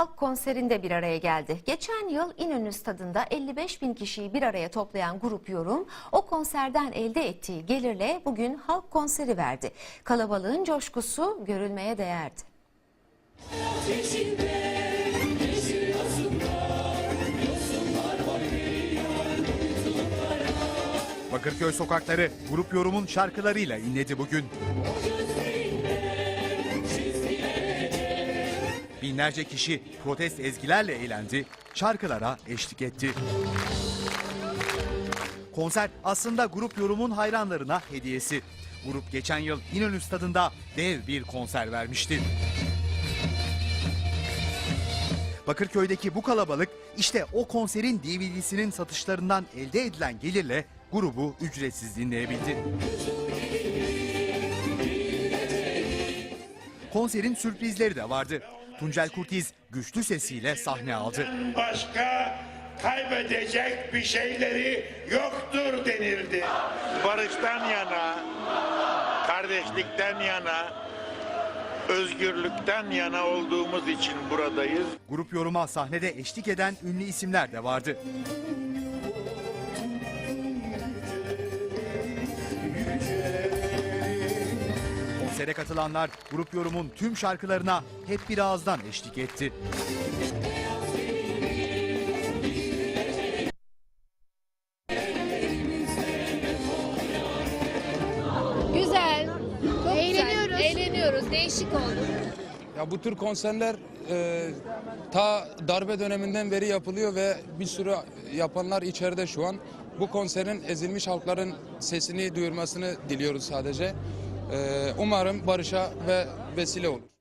Halk konserinde bir araya geldi. Geçen yıl İnönü stadında 55 bin kişiyi bir araya toplayan grup Yorum o konserden elde ettiği gelirle bugün halk konseri verdi. Kalabalığın coşkusu görülmeye değerdi. Bakırköy sokakları grup yorumun şarkılarıyla inledi bugün. Binlerce kişi protest ezgilerle eğlendi, şarkılara eşlik etti. Konser aslında grup yorumun hayranlarına hediyesi. Grup geçen yıl İnönü Stadı'nda dev bir konser vermişti. Bakırköy'deki bu kalabalık işte o konserin DVD'sinin satışlarından elde edilen gelirle grubu ücretsiz dinleyebildi. Konserin sürprizleri de vardı. Tuncel Kurtiz güçlü sesiyle sahne aldı. başka kaybedecek bir şeyleri yoktur denildi. Barıştan yana, kardeşlikten yana, özgürlükten yana olduğumuz için buradayız. Grup yoruma sahnede eşlik eden ünlü isimler de vardı. Konsere katılanlar grup yorumun tüm şarkılarına hep bir ağızdan eşlik etti. Güzel. Çok Eğleniyoruz. Güzel. Eğleniyoruz. Değişik oldu. Ya bu tür konserler e, ta darbe döneminden beri yapılıyor ve bir sürü yapanlar içeride şu an. Bu konserin ezilmiş halkların sesini duyurmasını diliyoruz sadece. E, umarım barışa ve vesile olur.